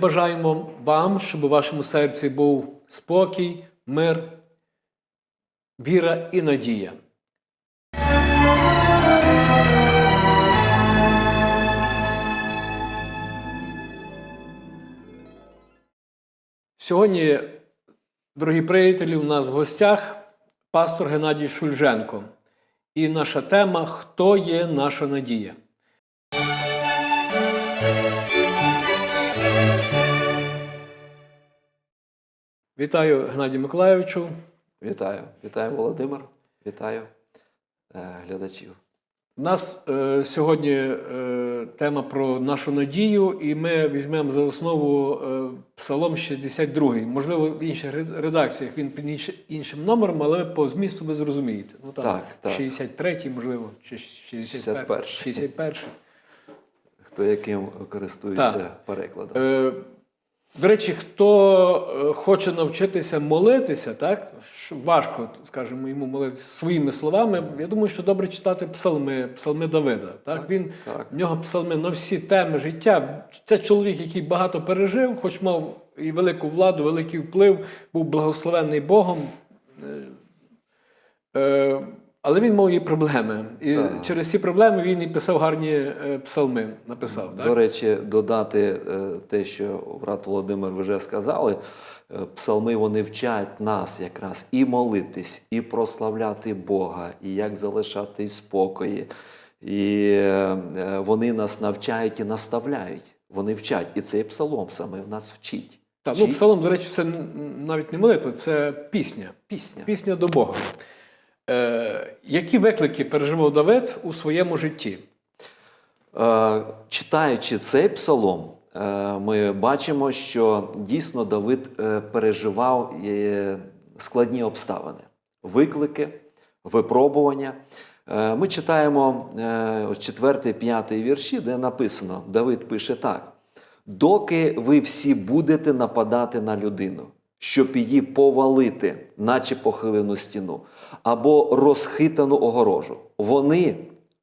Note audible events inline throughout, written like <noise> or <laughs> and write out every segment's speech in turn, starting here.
Бажаємо вам, щоб у вашому серці був спокій, мир, віра і надія. Сьогодні, дорогі приятелі, у нас в гостях пастор Геннадій Шульженко. І наша тема Хто є наша надія? Вітаю Геннадію Миколайовичу. Вітаю, вітаю, Володимир, вітаю е, глядачів. У нас е, сьогодні е, тема про нашу надію, і ми візьмемо за основу е, Псалом 62. Можливо, в інших редакціях він під інш- іншим номером, але по змісту ви зрозумієте. Ну, там Так, так. 63, можливо, чи 61. 61. 61. Хто яким користується Так. перекладом? Е, до речі, хто е, хоче навчитися молитися, так? Важко, скажімо, йому молитися своїми словами. Я думаю, що добре читати псалми, псалми Давида. Так? Він, так. В нього псалми на всі теми життя. Це чоловік, який багато пережив, хоч мав і велику владу, великий вплив, був благословенний Богом. Е, е, але він мав і проблеми. І Так. через ці проблеми він і писав гарні е, псалми. Написав, так? До речі, додати е, те, що брат Володимир вже сказали, е, псалми вони вчать нас якраз і молитись, і прославляти Бога, і як залишати спокої. І вони нас навчають і наставляють. Вони вчать. І цей псалом саме в нас вчить. Так, ну, псалом, до речі, це навіть не молитва, це пісня. пісня. Пісня до Бога. Е, які виклики переживав Давид у своєму житті? Е, Читаючи цей псалом, е, ми бачимо, що дійсно Давид переживав складні обставини, виклики, випробування. Ми читаємо ось 4-5 вірші, де написано: Давид пише так: доки ви всі будете нападати на людину, щоб її повалити, наче похилену стіну, або розхитану огорожу. Вони,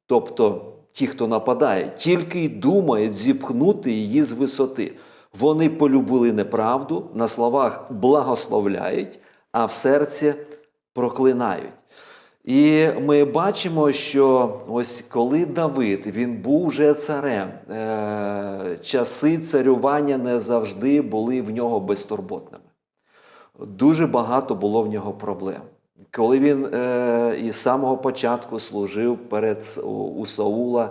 тобто ті, хто нападає, тільки й думають зіпхнути її з висоти. Вони полюбили неправду, на словах благословляють, а в серці проклинають. І ми бачимо, що ось коли Давид він був вже царем, е- часи царювання не завжди були в нього безтурботними. Дуже багато було в нього проблем. Коли він е, із самого початку служив перед у, Саула,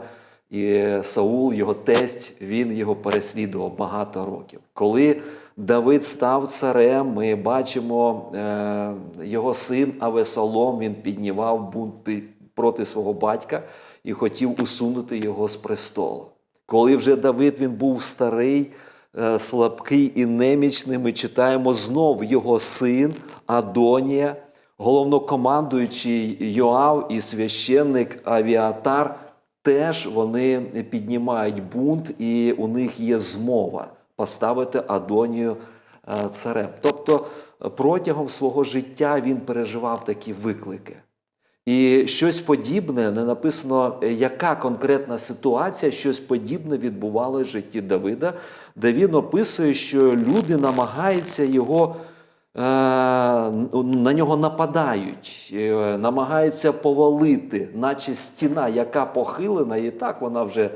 і Саул, його тесть, він його переслідував багато років. Коли Давид став царем, ми бачимо е, його син Авесолом, він піднімав бунт проти свого батька і хотів усунути його з престолу. Коли вже Давид він був старий, слабкий і немічний, ми читаємо знов його син Адонія, головнокомандуючий Йоав і священник Авіатар, теж вони піднімають бунт, і у них є змова поставити Адонію е, царем. Тобто е, протягом свого життя він переживав такі виклики. І щось подібне, не написано, е, яка конкретна ситуація, щось подібне відбувалося в житті Давида, де він описує, що люди намагаються його, е, на нього нападають, е, намагаються повалити, наче стіна, яка похилена, і так вона вже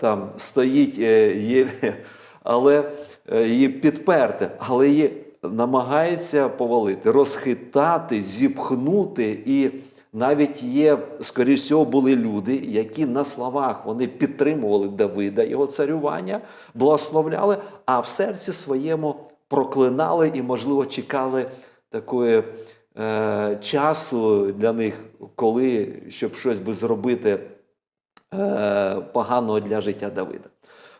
там стоїть, <laughs> але її підперте, але її намагається повалити, розхитати, зіпхнути. І навіть є, скоріш всього, були люди, які на словах вони підтримували Давида, його царювання, благословляли, а в серці своєму проклинали і, можливо, чекали такої е, часу для них, коли щоб щось би зробити е, поганого для життя Давида.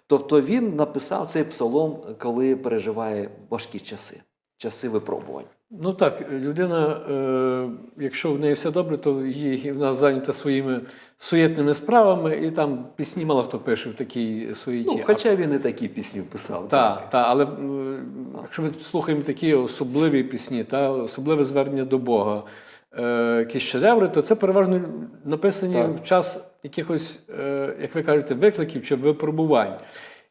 Тобто він написав цей псалом, коли переживає важкі часи, часи випробувань. Ну так, людина, е, якщо в неї все добре, то її вона зайнята своїми суєтними справами, і там пісні мало хто пише в такій суєті. Ну, хоча він і такі пісні писав. Так, та, але е, якщо ми слухаємо такі особливі пісні, та, особливе звернення до Бога, якісь шедеври, то це переважно написані Так. в час якихось, е, як ви кажете, викликів чи випробувань.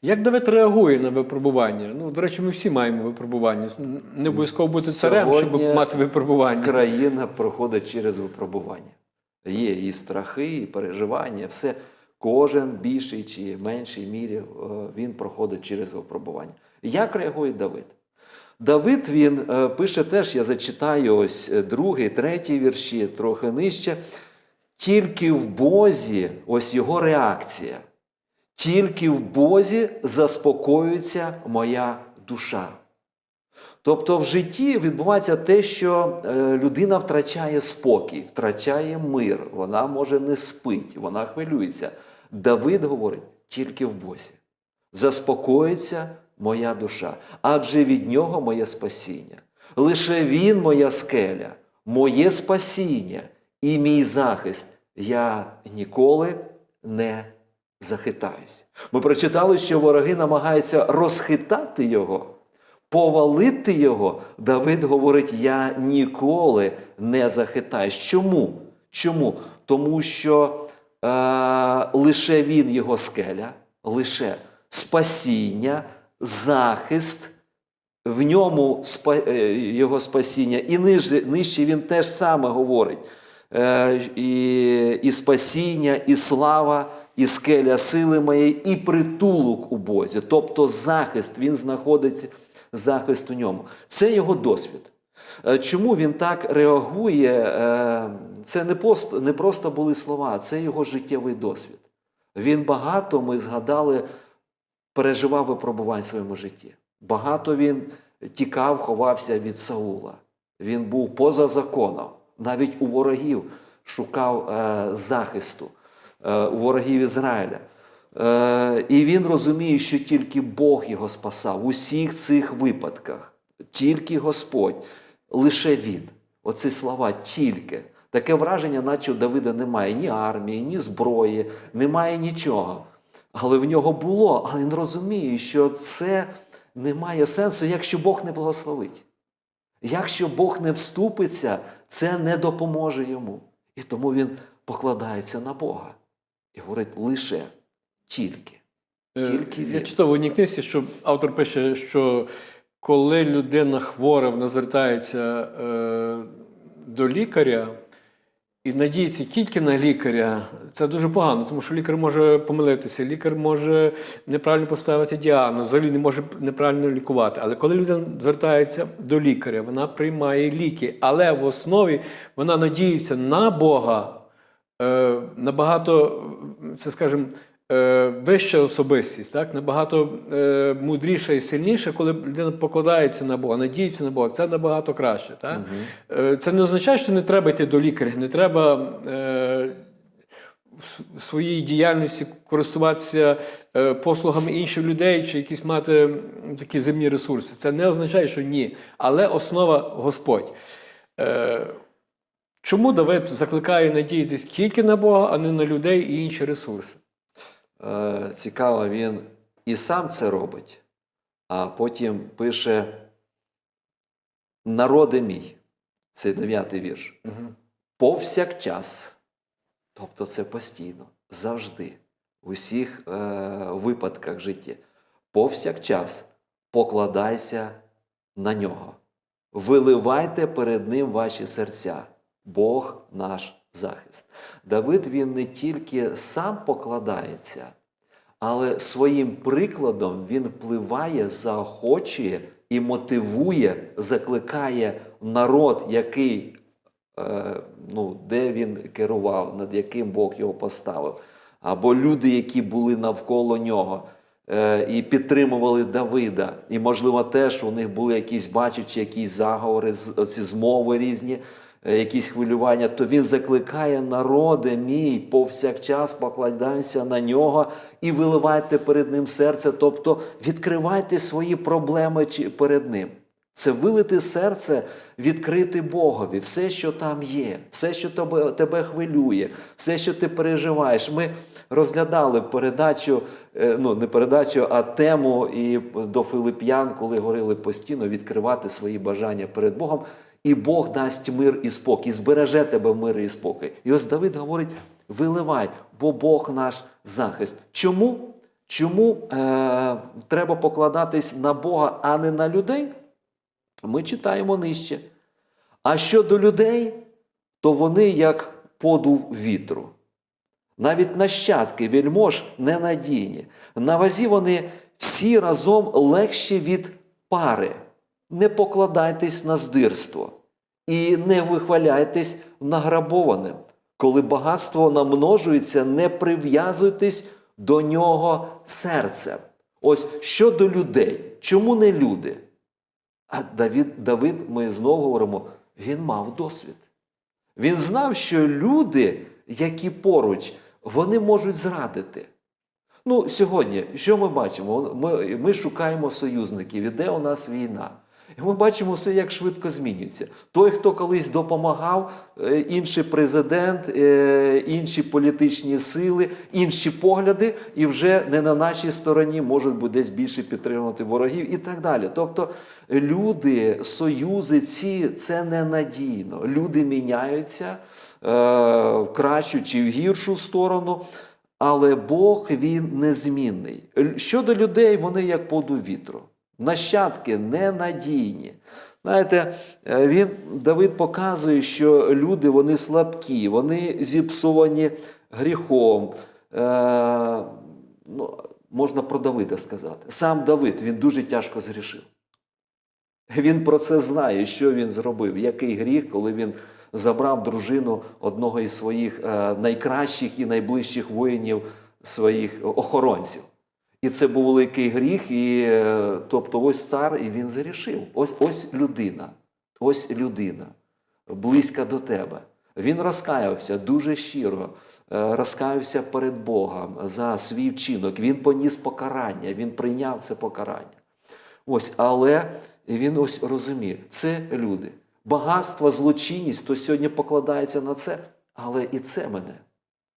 Як Давид реагує на випробування? Ну, до речі, ми всі маємо випробування. Не обов'язково бути царем, Сьогодні щоб мати випробування. Країна проходить через випробування. Є і страхи, і переживання, все. Кожен більший чи меншій мірі е, він проходить через випробування. Як реагує Давид? Давид він е, пише теж, я зачитаю ось е, другий, третій вірші, трохи нижче. Тільки в Бозі, ось його реакція. Тільки в Бозі заспокоюється моя душа. Тобто в житті відбувається те, що е, людина втрачає спокій, втрачає мир, вона може не спить, вона хвилюється. Давид говорить тільки в Бозі. Заспокоїться моя душа, адже від нього моє спасіння. Лише він моя скеля, моє спасіння і мій захист. Я ніколи не захитаюсь. Ми прочитали, що вороги намагаються розхитати його, повалити його. Давид говорить: Я ніколи не захитаюсь. Чому? Чому? Тому що е, лише він його скеля, лише спасіння, захист. В ньому е, його спасіння, і нижче, він теж саме говорить. Е, І, і спасіння, і слава, і скеля сили моєї, і притулок у Бозі. Тобто захист, він знаходиться, захист у ньому. Це його досвід. Е, Чому він так реагує? Це не просто, не просто були слова, це його життєвий досвід. Він багато, ми згадали, переживав випробувань в своєму житті. Багато він тікав, ховався від Саула. Він був поза законом, навіть у ворогів шукав е, захисту, е, у ворогів Ізраїля. Е, і він розуміє, що тільки Бог його спасав у всіх цих випадках. Тільки Господь, лише Він. Оці слова тільки. Таке враження, наче у Давида немає ні армії, ні зброї, немає нічого. Але в нього було, але він розуміє, що це не має сенсу, якщо Бог не благословить. Якщо Бог не вступиться, це не допоможе йому. І тому він покладається на Бога і говорить лише тільки. Е, Тільки Я читав в одній книжці, що автор пише, що коли людина хвора, вона звертається е, до лікаря і надіється тільки на лікаря, це дуже погано, тому що лікар може помилитися, лікар може неправильно поставити діагноз, взагалі не може неправильно лікувати. Але коли людина звертається до лікаря, вона приймає ліки, але в основі вона надіється на Бога е, набагато, це скажімо, вища особистість, так? набагато е, мудріша і сильніша, коли людина покладається на Бога, надіється на Бога. Це набагато краще. Так? Е, це не означає, що не треба йти до лікаря, не треба. Е, в своїй діяльності користуватися е, послугами інших людей чи якісь мати такі земні ресурси. Це не означає, що ні. Але основа Господь. Е, Чому Давид закликає надіятись тільки на Бога, а не на людей і інші ресурси? Е, цікаво, він і сам це робить, а потім пише Народи мій, це дев'ятий вірш. Повсякчас, тобто це постійно, завжди, у всіх е, випадках життя. Повсякчас покладайся на нього. Виливайте перед ним ваші серця. Бог наш захист. Давид він не тільки сам покладається, але своїм прикладом він впливає, заохочує і мотивує, закликає народ, який, е, ну, де він керував, над яким Бог його поставив, або люди, які були навколо нього. е, І підтримували Давида, і, можливо, теж у них були якісь бачачі, якісь заговори, ці змови різні, якісь хвилювання, то він закликає народи мій, повсякчас покладайся на нього і виливайте перед ним серце, тобто відкривайте свої проблеми перед ним. Це вилити серце, відкрити Богові, все, що там є, все, що тебе, тебе хвилює, все, що ти переживаєш. Ми розглядали передачу, е, ну не передачу, а тему і до Филип'ян, коли говорили постійно відкривати свої бажання перед Богом, і Бог дасть мир і спокій, збереже тебе в мир і спокій. І ось Давид говорить: виливай, бо Бог наш захист. Чому? чому е, треба покладатись на Бога, а не на людей, ми читаємо нижче. А щодо людей, то вони як подув вітру. Навіть нащадки вельмож ненадійні. На вазі вони всі разом легші від пари. Не покладайтесь на здирство і не вихваляйтесь награбованим. Коли багатство намножується, не прив'язуйтесь до нього серцем. Ось щодо людей, чому не люди? А Давид, Давид, ми знову говоримо, він мав досвід. Він знав, що люди, які поруч, вони можуть зрадити. Ну, сьогодні, що ми бачимо? Ми, ми шукаємо союзників, іде у нас війна. І ми бачимо все, як швидко змінюється. Той, хто колись допомагав, е, інший президент, е, інші політичні сили, інші погляди, і вже не на нашій стороні можуть бути десь більше підтримувати ворогів і так далі. Тобто люди, союзи, ці це ненадійно. Люди міняються е, в кращу чи в гіршу сторону. Але Бог він незмінний. Щодо людей, вони як подув вітру. Нащадки ненадійні. Знаєте, е, він, Давид показує, що люди вони слабкі, вони зіпсовані гріхом. Е, ну, можна про Давида сказати. Сам Давид він дуже тяжко згрішив. Він про це знає, що він зробив, який гріх, коли він забрав дружину одного із своїх е, найкращих і найближчих воїнів, своїх охоронців. І це був великий гріх, і е, тобто ось цар, і він згрішив. Ось, ось людина, ось людина, близька до тебе. Він розкаявся дуже щиро, е, розкаявся перед Богом за свій вчинок. Він поніс покарання, він прийняв це покарання. Ось, але він ось розуміє, це люди. Багатство, злочинність, то сьогодні покладається на це, але і це мене.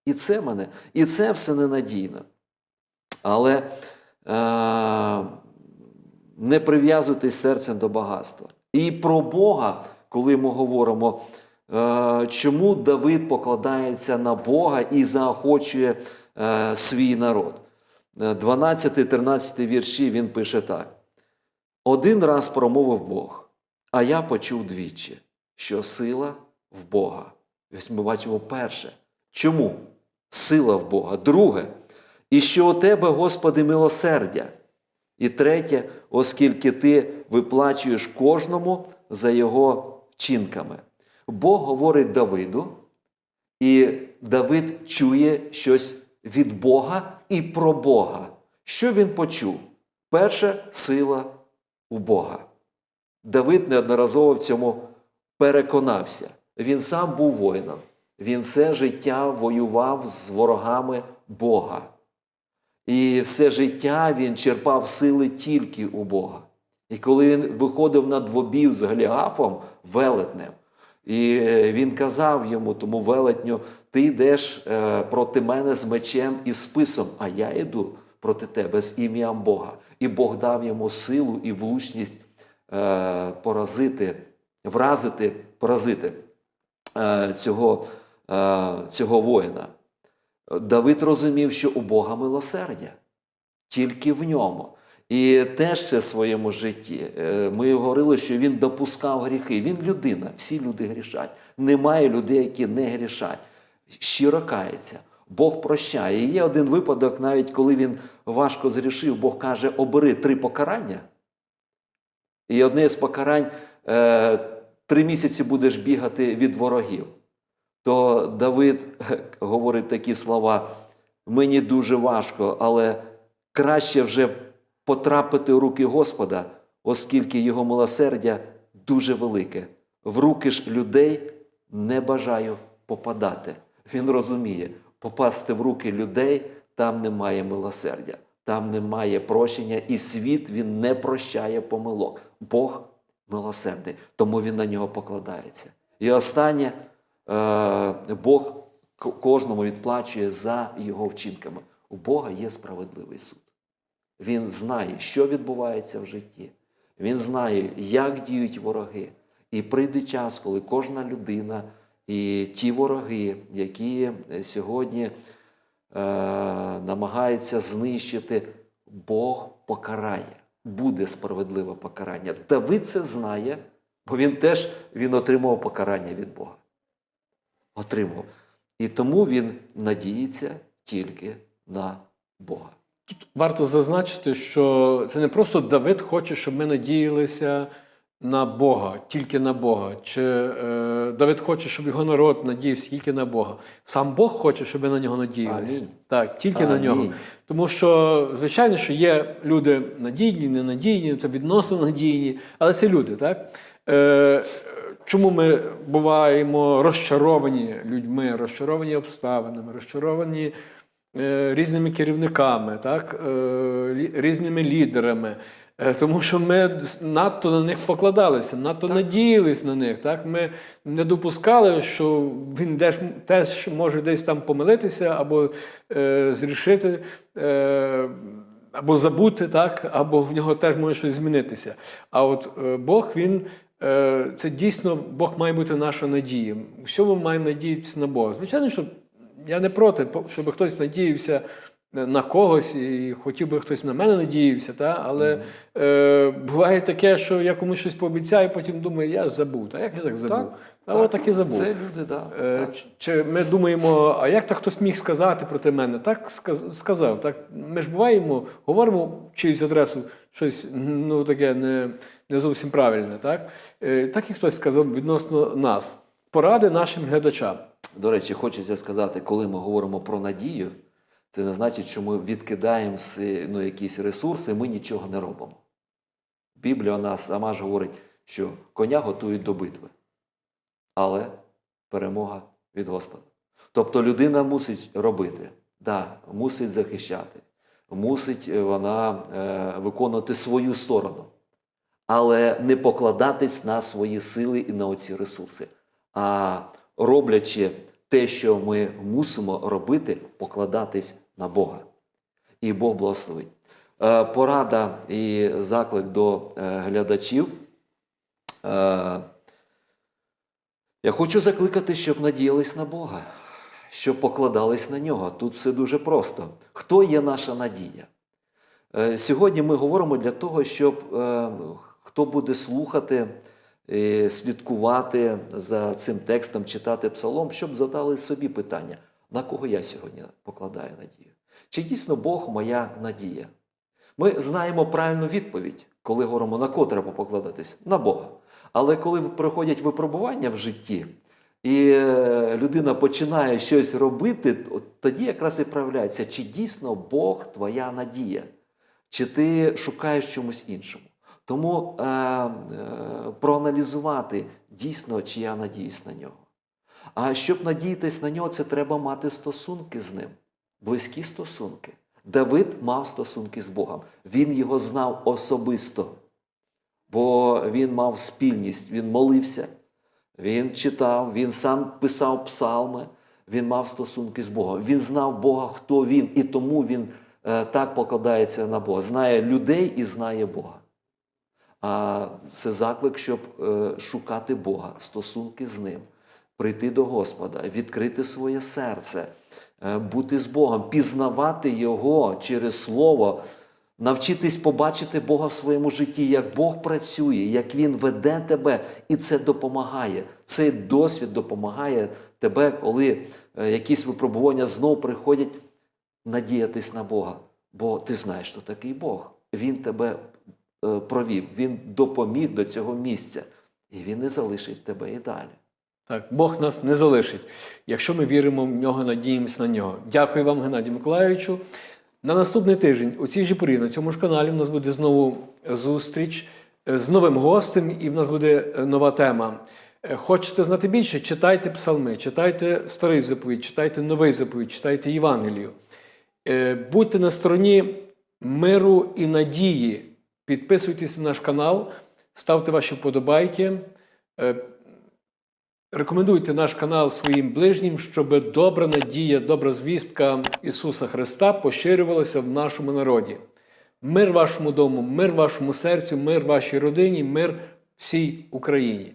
І це мене, і це все ненадійно. Але е, не прив'язуйтесь серцем до багатства. І про Бога, коли ми говоримо, е, чому Давид покладається на Бога і заохочує е, свій народ. 12-13 вірші він пише так. Один раз промовив Бог, а я почув двічі, що сила в Бога. Ось ми бачимо перше. Чому? Сила в Бога. Друге, і що у тебе, Господи, милосердя. І третє, оскільки ти виплачуєш кожному за його вчинками. Бог говорить Давиду, і Давид чує щось від Бога і про Бога. Що він почув? Перше сила у Бога. Давид неодноразово в цьому переконався. Він сам був воїном. Він все життя воював з ворогами Бога. І все життя він черпав сили тільки у Бога. І коли він виходив на двобів з Голіафом, велетнем, і е, він казав йому, тому велетню, ти йдеш е, проти мене з мечем і списом, а я йду проти тебе з ім'ям Бога. І Бог дав йому силу і влучність е, поразити, вразити, поразити цього, цього воїна. Давид розумів, що у Бога милосердя, тільки в ньому. І теж це в своєму житті. Е, Ми говорили, що він допускав гріхи. Він людина, всі люди грішать. Немає людей, які не грішать. Щиро кається. Бог прощає. І є один випадок, навіть коли він важко зрішив, Бог каже: обери три покарання. І одне з покарань е, три місяці будеш бігати від ворогів то Давид <laughs> говорить такі слова: мені дуже важко, але краще вже потрапити в руки Господа, оскільки його милосердя дуже велике. В руки ж людей не бажаю попадати. Він розуміє, попасти в руки людей там немає милосердя, там немає прощення, і світ він не прощає помилок. Бог милосердний, тому він на нього покладається. І останнє. Е, Бог кожному відплачує за його вчинками. У Бога є справедливий суд. Він знає, що відбувається в житті. Він знає, як діють вороги. І прийде час, коли кожна людина і ті вороги, які е, сьогодні намагається знищити, Бог покарає. Буде справедливе покарання. Давид це знає, бо він теж він отримав покарання від Бога. Отримав. І тому він надіється тільки на Бога. Тут Варто зазначити, що це не просто Давид хоче, щоб ми надіялися на Бога, тільки на Бога. Чи е, Давид хоче, щоб його народ надіявся тільки на Бога. Сам Бог хоче, щоб ми на нього надіялися. Амінь. Так, тільки на нього. Тому що, звичайно, що є люди надійні, ненадійні, це відносно надійні, але це люди, так? Е, чому ми буваємо розчаровані людьми, розчаровані обставинами, розчаровані е, різними керівниками, так? е, різними лідерами. Е, Тому що ми надто на них покладалися, надто надіялись на них. Так? Ми не допускали, що він десь, теж може десь там помилитися або е, зрішити, е, або забути, так? або в нього теж може щось змінитися. А от е, Бог, він. Е, Це дійсно Бог має бути наша надія. У всьому маємо надіятися на Бога. Звичайно, що я не проти, щоб хтось надіявся на когось, і хотів би хтось на мене надіявся, та? але е, буває таке, що я комусь щось пообіцяю, потім думаю, я забув. Та як я так забув? Так, Та так. так і забув. Це люди, да, Е, так. Чи ми думаємо, а як так хтось міг сказати проти мене? Так сказав. Так ми ж буваємо, говоримо в чиюсь адресу щось ну, таке не, не зовсім правильне. Так? Е, так і хтось сказав відносно нас. Поради нашим глядачам. До речі, хочеться сказати, коли ми говоримо про надію, це не значить, що ми відкидаємо всі, ну, якісь ресурси, ми нічого не робимо. Біблія у нас сама ж говорить, що коня готують до битви, але перемога від Господа. Тобто людина мусить робити, да, мусить захищати, мусить е, вона е, виконувати свою сторону, але не покладатись на свої сили і на оці ресурси. А роблячи те, що ми мусимо робити, покладатись на Бога. І Бог благословить. Е, Порада і заклик до е, глядачів. Е, Я хочу закликати, щоб надіялись на Бога, щоб покладались на нього. Тут все дуже просто. Хто є наша надія? Сьогодні ми говоримо для того, щоб хто буде слухати, е, слідкувати за цим текстом, читати псалом, щоб задали собі питання, на кого я сьогодні покладаю надію? Чи дійсно Бог моя надія? Ми знаємо правильну відповідь, коли говоримо, на кого треба покладатись? На Бога. Але коли приходять випробування в житті, і е, людина починає щось робити, тоді якраз і проявляється, чи дійсно Бог твоя надія, чи ти шукаєш чомусь іншому. Тому е, е, проаналізувати дійсно, чи я надіюсь на нього. А щоб надіятись на нього, це треба мати стосунки з ним, близькі стосунки. Давид мав стосунки з Богом. Він його знав особисто, бо він мав спільність, він молився, він читав, він сам писав псалми, він мав стосунки з Богом. Він знав Бога, хто він, і тому він е, так покладається на Бога. Знає людей і знає Бога. А це заклик, щоб е, шукати Бога, стосунки з Ним, прийти до Господа, відкрити своє серце, е, бути з Богом, пізнавати Його через Слово, навчитись побачити Бога в своєму житті, як Бог працює, як Він веде тебе, і це допомагає. Цей досвід допомагає тебе, коли е, якісь випробування знов приходять, надіятись на Бога. Бо ти знаєш, що такий Бог. Він тебе провів, він допоміг до цього місця, і він не залишить тебе і далі. Так, Бог нас не залишить, якщо ми віримо в нього, надіємося на нього. Дякую вам, Геннадію Миколайовичу. На наступний тиждень у цій же порі на цьому ж каналі в нас буде знову зустріч е, з новим гостем, і в нас буде е, нова тема. Е, Хочете знати більше? Читайте псалми, читайте старий заповідь, читайте новий заповідь, читайте Євангелію. Е, Будьте на стороні миру і надії. Підписуйтесь на наш канал, ставте ваші вподобайки. Е, Рекомендуйте наш канал своїм ближнім, щоб добра надія, добра звістка Ісуса Христа поширювалася в нашому народі. Мир вашому дому, мир вашому серцю, мир вашій родині, мир всій Україні.